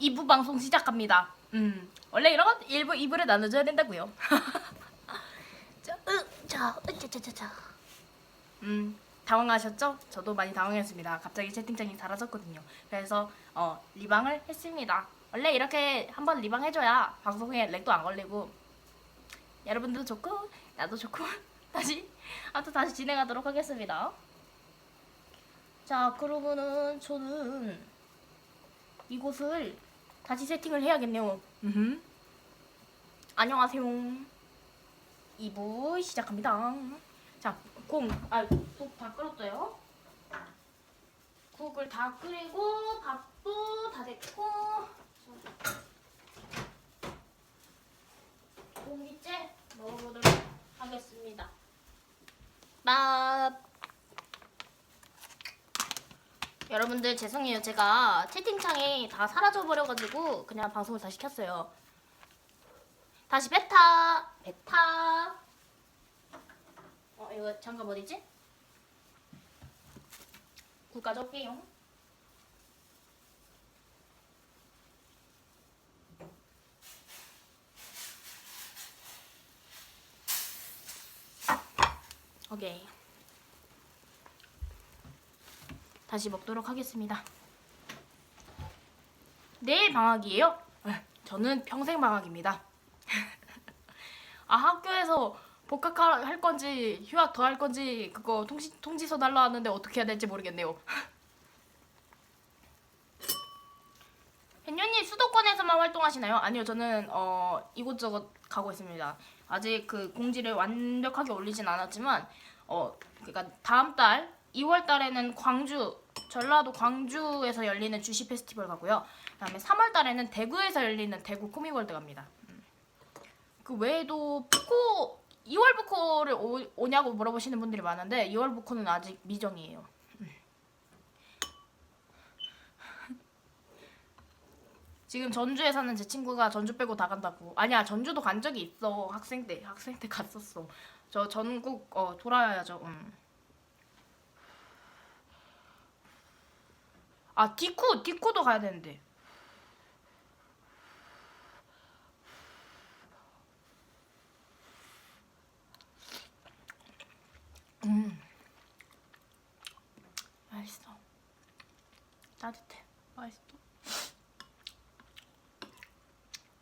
2부 방송 시작합니다. 음, 원래 이런 건 1부, 2부를 나눠줘야 된다고요. 자, 으, 자, 으짜짜짜짜. 음, 당황하셨죠? 저도 많이 당황했습니다. 갑자기 채팅창이 사라졌거든요. 그래서 어, 리방을 했습니다. 원래 이렇게 한번 리방 해줘야 방송에 렉도 안 걸리고 여러분들도 좋고 나도 좋고 다시 아무튼 다시 진행하도록 하겠습니다. 자 그러면은 저는 이곳을 다시 세팅을 해야겠네요. 음흠. 안녕하세요. 2부 시작합니다. 자, 공, 아, 국다 끓었어요. 국을 다 끓이고 밥도 다 됐고 공기째 먹어보도록 하겠습니다. 밥. 여러분들 죄송해요. 제가 채팅창이 다 사라져 버려가지고 그냥 방송을 다시 켰어요. 다시 베타, 베타. 어 이거 잠깐 어디지? 국가 적게요. 오케이. 다시 먹도록 하겠습니다. 내일 방학이에요? 에, 저는 평생 방학입니다. 아 학교에서 복학할 건지 휴학 더 할 건지 그거 통지, 통지서 달라 하는데 어떻게 해야 될지 모르겠네요. 벤녀님 수도권에서만 활동하시나요? 아니요 저는 어 이곳저곳 가고 있습니다. 아직 그 공지를 완벽하게 올리진 않았지만 어 그러니까 다음 달 2월 달에는 광주 전라도 광주에서 열리는 주시 페스티벌 가고요. 그다음에 3월 달에는 대구에서 열리는 대구 코미월드 갑니다. 음. 그 외에도 부코 2월 부코를 오, 오냐고 물어보시는 분들이 많은데 2월 부코는 아직 미정이에요. 음. 지금 전주에 사는 제 친구가 전주 빼고 다 간다고. 아니야 전주도 간 적이 있어 학생 때 학생 때 갔었어. 저 전국 어 돌아야죠. 음. 아 디쿠 디쿠도 가야 되는데. 음. 맛있어. 따뜻해. 맛있어.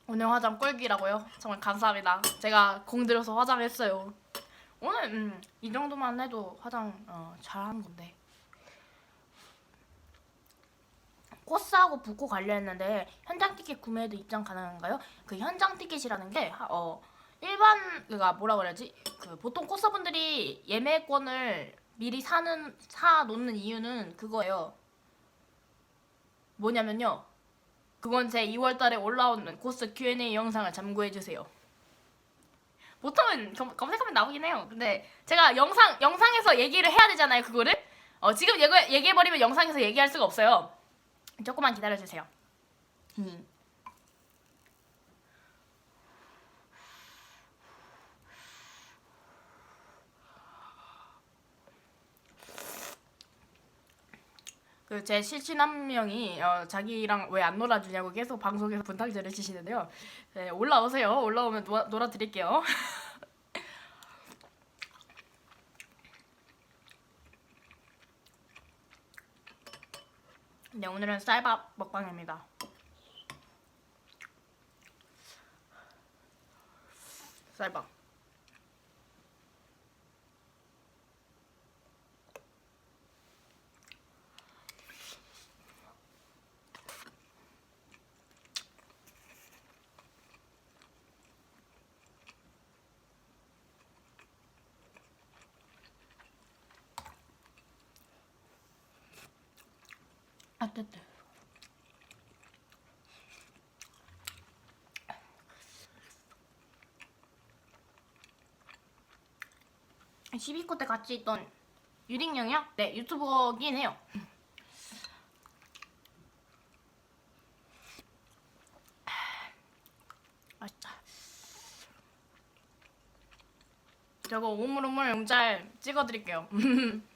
오늘 화장 꿀기라고요? 정말 감사합니다. 제가 공들여서 화장했어요. 오늘 음, 이 정도만 해도 화장 어, 잘하는 건데. 코스하고 붙고 가려 했는데 현장 티켓 구매도 입장 가능한가요? 그 현장 티켓이라는 게 어, 일반 그가 뭐라 그래야지? 그 보통 코스분들이 예매권을 미리 사는 사 놓는 이유는 그거예요. 뭐냐면요. 그건 제 2월 달에 올라오는 코스 Q&A 영상을 참고해 주세요. 보통은 검, 검색하면 나오긴 해요. 근데 제가 영상 영상에서 얘기를 해야 되잖아요. 그거를 어, 지금 얘기 얘기해 버리면 영상에서 얘기할 수가 없어요. 조금만 기다려 주세요. 음. 그제 실친 한 명이 어, 자기랑 왜 안 놀아주냐고 계속 방송에서 분탕질을 치시는데요. 네, 올라오세요. 올라오면 놀아, 놀아드릴게요. 네, 오늘은 쌀밥 먹방입니다. 쌀밥. 아, 뜨뜻. (12코) 때 같이 있던 유링영이요? 네 유튜버긴 해요 맛있다 저거 오물오물 용잘 찍어드릴게요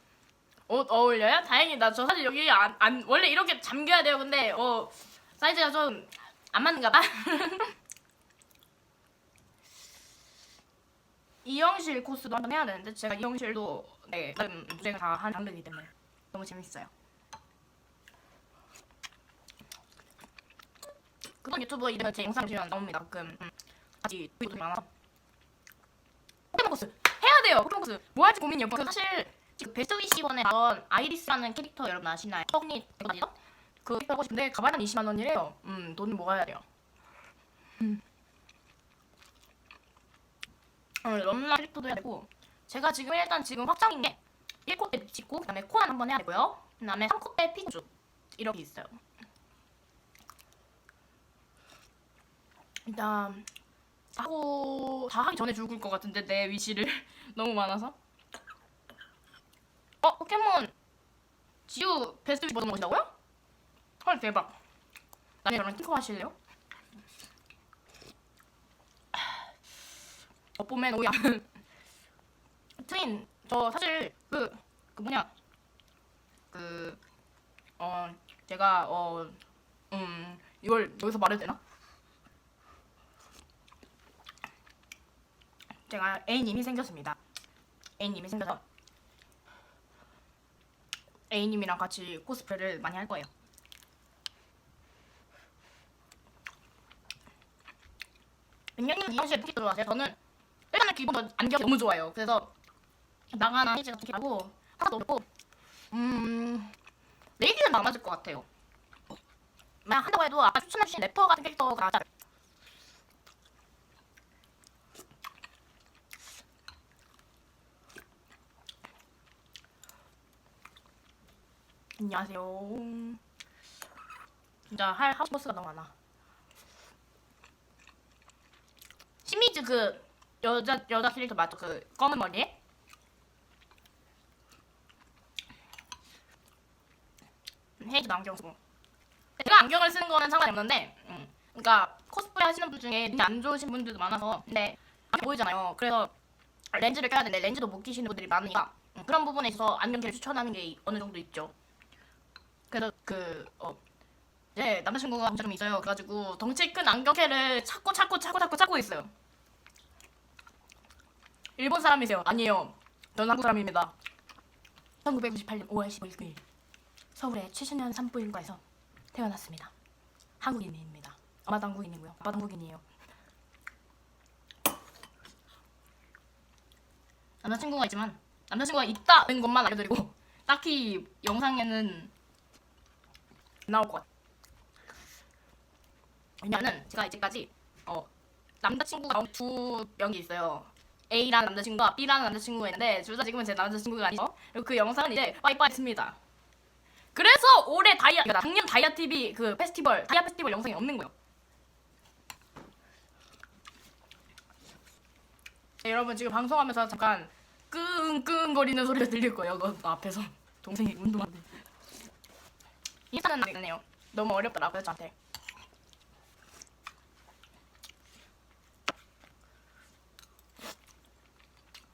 옷 어울려요? 다행이다. 저 사실 여기 안, 안 원래 이렇게 잠겨야 돼요. 근데 어 사이즈가 좀 안 맞는가 봐. 이영실 코스도 한번 해야 되는데 제가 이영실도 네, 다른 무대가 다한 장르이기 때문에 너무 재밌어요. 그건 유튜브에 이름은 제 영상 보시면 나옵니다. 가끔 음, 아직 video도 많아서 포켓몬 코스 해야 돼요. 포켓몬 코스 뭐 할지 고민이에요. 그 사실 지금 베스트 위시번에 나온 아이리스라는 캐릭터 여러분 아시나요? 떡니 대가리죠? 그 캐릭터 하고 싶은데 가발은 20만 원이래요. 음, 돈 모아야 돼요. 음. 어, 럼라 캐릭터도 해야 되고 제가 지금 일단 지금 확장인 게 1코 때 찍고 그다음에 코안 한번 해야 되고요. 그다음에 3코 때 피주 이렇게 있어요. 일단 하고 다 하기 전에 죽을 것 같은데 내 위시를 너무 많아서. 어 포켓몬 지우 베스트 위시 버전 오신다고요? 헐 대박. 나중에 팅커 하실래요? 어뽀맨 오야 트윈 저 사실 그, 그 뭐냐 그 어 제가 어 음 이걸 여기서 말해도 되나? 제가 A님이 생겼습니다. A님이 생겨서 A님이랑 같이 코스프레를 많이 할 거예요. 백년님 이영씨의 특히 들어가세요. 저는 일단은 기본 안경이 너무 좋아요. 그래서 나가나 이제 어떻게 하고 하나도 없고 음 레이디는 안 맞을 것 같아요. 만약 한다고 해도 아까 추천해주신 래퍼 같은 캐릭터가 안녕하세요. 진짜 할 하우스버스가 너무 많아. 시미즈 그 여자 여자 캐릭터 맞죠? 그 검은 머리에? 헤이즈도 안경 쓰고. 제가 안경을 쓰는 거는 상관이 없는데, 음, 그러니까 코스프레 하시는 분 중에 눈이 안 좋으신 분들도 많아서, 근데 안 보이잖아요. 그래서 렌즈를 껴야 되는데 렌즈도 못 끼시는 분들이 많으니까 음, 그런 부분에 있어서 안경테를 추천하는 게 어느 정도 있죠. 그래서 그 어. 네, 남자친구가 문제 좀 있어요. 그래가지고 덩치 큰 안경테를 찾고 찾고 찾고 찾고 찾고 있어요. 일본 사람이세요? 아니에요. 전 한국 사람입니다. 1998년 5월 15일 서울의 최신현 산부인과에서 태어났습니다. 한국인입니다. 엄마도 한국인이고요. 아빠도 한국인이에요. 남자친구가 있지만 남자친구가 있다는 것만 알려드리고 딱히 영상에는 안 나올 것 같아요. 왜냐면 제가 이제까지 어, 남자친구가 두 명이 있어요. A라는 남자친구와 B라는 남자친구가 있는데 둘 다 지금은 제 남자친구가 아니죠. 그리고 그 영상은 이제 와이파이했습니다. 그래서 올해 다이아, 그러니까 작년 다이아 TV 그 페스티벌 다이아 페스티벌 영상이 없는 거예요. 네, 여러분 지금 방송하면서 잠깐 끙끙거리는 소리가 들릴 거예요. 그 앞에서 동생이 운동하는 데. 인사는 안 되네요. 너무 어렵더라고요 저한테.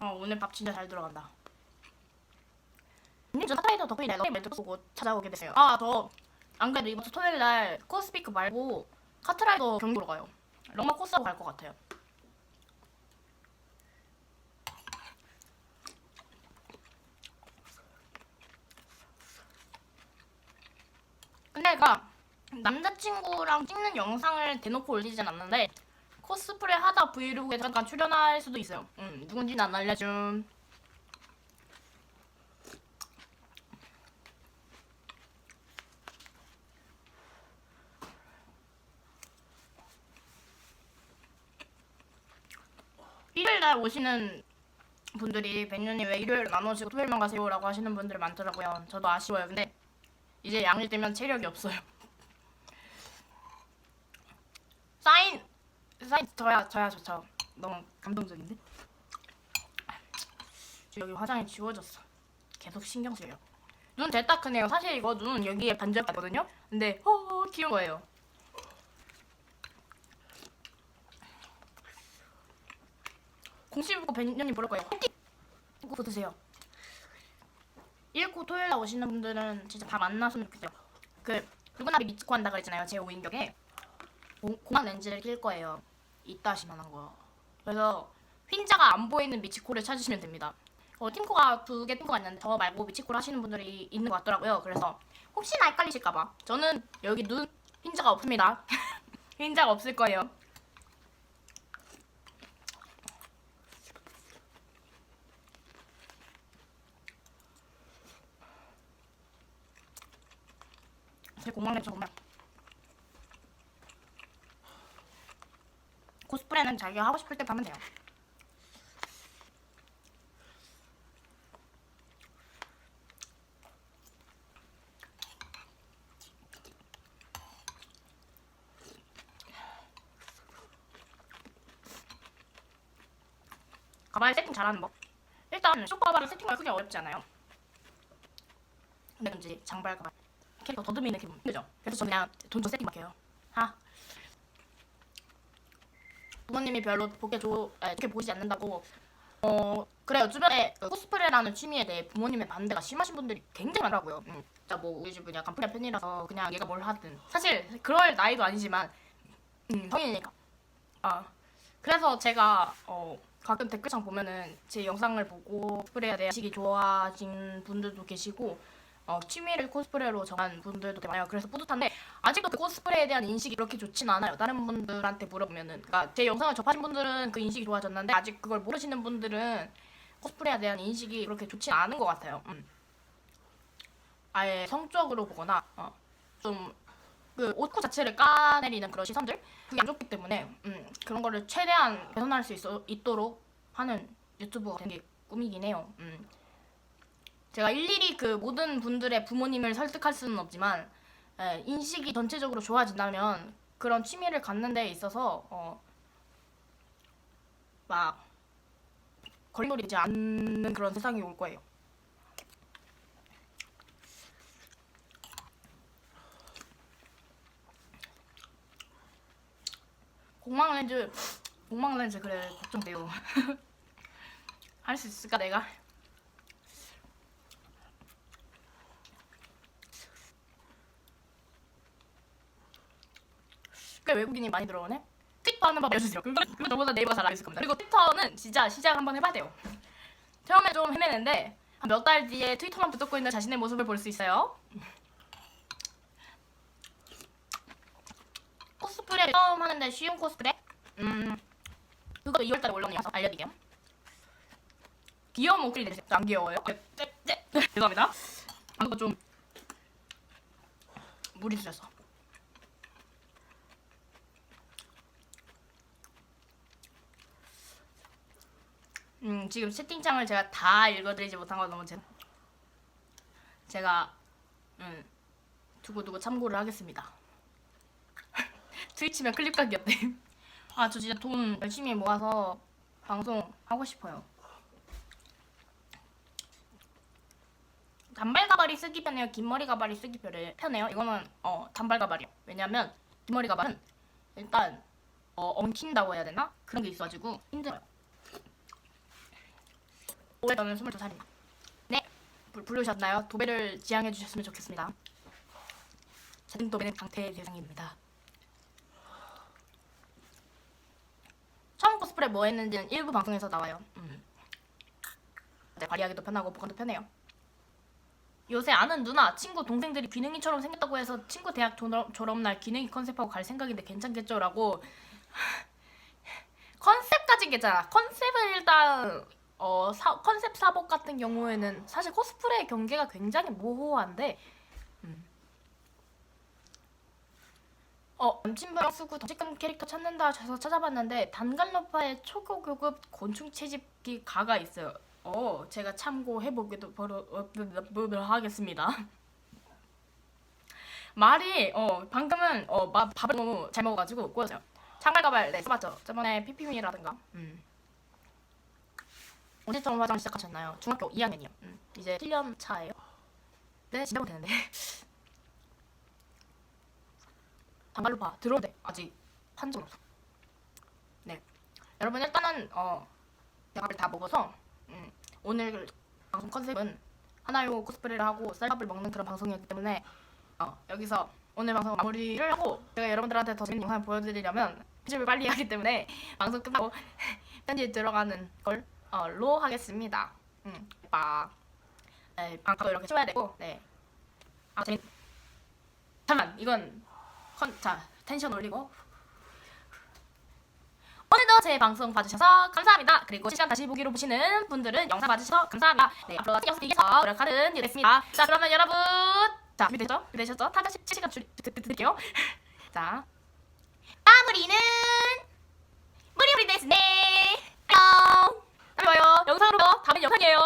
어 오늘 밥 진짜 잘 들어간다. 님, 저 카타이더 덕분에 내가 멘트 보고 찾아오게 됐어요. 아, 저 안 그래도 이번 주 토요일 날 코스피크 말고 카트라이더 경기 보러 가요. 럭마 코스하고 갈 것 같아요. 내가 남자친구랑 찍는 영상을 대놓고 올리진 않는데 코스프레 하다 브이로그에 잠깐 출연할 수도 있어요. 음, 누군지는 안 알려줌. 일요일 날 오시는 분들이 백년이 왜 일요일 안 오시고 토요일만 가세요라고 하시는 분들이 많더라고요. 저도 아쉬워요. 근데 이제 양일 되면 체력이 없어요. 사인 사인 저야 저야 좋죠. 너무 감동적인데. 저 여기 화장이 지워졌어. 계속 신경 쓰여요. 눈 됐다 크네요. 사실 이거 눈 여기에 반절 같거든요. 근데 어 귀여운 거예요. 공시부고 백년이 부를 거예요. 꼭 드세요. 1코 토요일 날 오시는 분들은 진짜 다 만났으면 좋겠어요. 그 붉은 나비 미치코 한다 그랬잖아요. 제 5인격에 공항 렌즈를 낄 거예요. 이따시만한 거. 그래서 흰자가 안 보이는 미치코를 찾으시면 됩니다. 어, 팀코가 두 개 팀코가 있는데 저 말고 미치코를 하시는 분들이 있는 것 같더라고요. 그래서 혹시나 헷갈리실까봐 저는 여기 눈 흰자가 없습니다. 흰자가 없을 거예요. 제 공망 렌즈 정말 코스프레는 자기가 하고 싶을 때 하면 돼요. 가발 세팅 잘하는 법. 일단 쇼 가발을 세팅하기 크게 어렵지 않아요. 근데 왠지 장발 가발 캐릭터 더듬이는 기분 그죠? 그래서 저는 그냥 돈줘 세팅 맡겨요. 하. 부모님이 별로 보게 좋, 아, 좋게 보시지 않는다고. 어 그래요. 주변에 그 코스프레라는 취미에 대해 부모님의 반대가 심하신 분들이 굉장히 많더라고요. 음, 진짜 뭐 우리 집은 약간 프레 편이라서 그냥 얘가 뭘 하든 사실 그럴 나이도 아니지만 음, 성인이니까. 아 그래서 제가 어 가끔 댓글창 보면은 제 영상을 보고 코스프레에 대한 식이 좋아진 분들도 계시고 어, 취미를 코스프레로 정한 분들도 많아요. 그래서 뿌듯한데 아직도 그 코스프레에 대한 인식이 그렇게 좋진 않아요. 다른 분들한테 물어보면은 그러니까 제 영상을 접하신 분들은 그 인식이 좋아졌는데 아직 그걸 모르시는 분들은 코스프레에 대한 인식이 그렇게 좋진 않은 것 같아요. 음. 아예 성적으로 보거나 어, 좀그 옷코 자체를 까내리는 그런 시선들 그게 안 좋기 때문에 음, 그런 거를 최대한 개선할 수 있어, 있도록 하는 유튜브가 된 게 꿈이긴 해요. 음. 제가 일일이 그 모든 분들의 부모님을 설득할 수는 없지만 예, 인식이 전체적으로 좋아진다면 그런 취미를 갖는 데 있어서 어, 막 되지 않는 그런 세상이 올 거예요. 공망 렌즈 공망 렌즈 그래 걱정돼요. 할 수 있을까 내가? 외국인이 많이 들어오네. 트위터 하는 법 알려주세요. 그거, 그거 저보다 네이버가 잘 알고 있을 겁니다. 그리고 트위터는 진짜 시작 한번 해봐야 돼요. 처음에 좀 헤매는데 한 몇 달 뒤에 트위터만 붙잡고 있는 자신의 모습을 볼 수 있어요. 코스프레 처음 하는데 쉬운 코스프레? 음 그거 2월달에 올라오니까 알려드릴게요. 귀여운 목소리 내세요. 안 귀여워요? 네, 네, 네. 죄송합니다. 아 그거 좀 물이 들었어. 음, 지금 채팅창을 제가 다 읽어드리지 못한 건 너무 제 제가 음, 두고두고 참고를 하겠습니다. 트위치면 클립 각이었대. 아, 저 진짜 돈 열심히 모아서 방송 하고 싶어요. 단발 가발이 쓰기 편해요. 긴 머리 가발이 쓰기 편해- 편해요. 이거는 어 단발 가발이요. 왜냐면 긴 머리 가발은 일단 어, 엉킨다고 해야 되나 그런 게 있어가지고 힘들어요. 올해 저는 22살입니다. 네, 불, 부르셨나요? 도배를 지향해 주셨으면 좋겠습니다. 자진 도배는 강퇴 대상입니다. 처음 코스프레 뭐 했는지는 일부 방송에서 나와요. 음. 네, 관리하기도 편하고 보관도 편해요. 요새 아는 누나, 친구, 동생들이 귀능이처럼 생겼다고 해서 친구 대학 졸업, 졸업날 귀능이 컨셉하고 갈 생각인데 괜찮겠죠? 라고 컨셉까진 괜찮아. 컨셉은 일단 어, 사, 컨셉 사복 같은 경우에는 사실 코스프레의 경계가 굉장히 모호한데 음. 어, 남친부랑 쓰고 덕직한 캐릭터 찾는다 해서 찾아봤는데 단갈로파의 초고교급 곤충 채집기 가가 있어요. 어, 제가 참고해보기도 버려, 어, 어, 하겠습니다. 말이 어 방금은 어 마, 밥을 너무 잘 먹어가지고 꼬였어요. 장갈가발 네 써봤죠. 저번에 피피미라든가. 음. 언제 처음 화장 시작하셨나요? 중학교 2학년이요. 음, 이제 7년 차예요. 네, 진짜 못했는데. 단갈로파 들어오는데 아직 한적 없어. 네, 여러분 일단은 어 대화를 다 먹어서 음, 오늘 방송 컨셉은 하나요 코스프레를 하고 쌀밥을 먹는 그런 방송이었기 때문에 어, 여기서 오늘 방송 마무리를 하고 제가 여러분들한테 더 재밌는 영상 보여드리려면 편집을 빨리 하기 때문에 방송 끝나고 편집 들어가는 걸 로 하겠습니다. 음, 빠. 네, 방도 이렇게 치워야 되고, 네. 아, 재밌. 잠깐, 이건 컨, 자 텐션 올리고. 오늘도 제 방송 봐주셔서 감사합니다. 그리고 실시간 다시 보기로 보시는 분들은 영상 봐주셔서 감사합니다. 네, 앞으로 신경 쓰기 위해서 노력하는 유겠습니다. 자, 그러면 여러분, 자 준비되죠? 준비되셨죠? 타자 실시간 줄 드릴게요. 자, 마무리는 무리무리 데스네. 봐요. 영상으로 봐. 다음엔 영상이에요.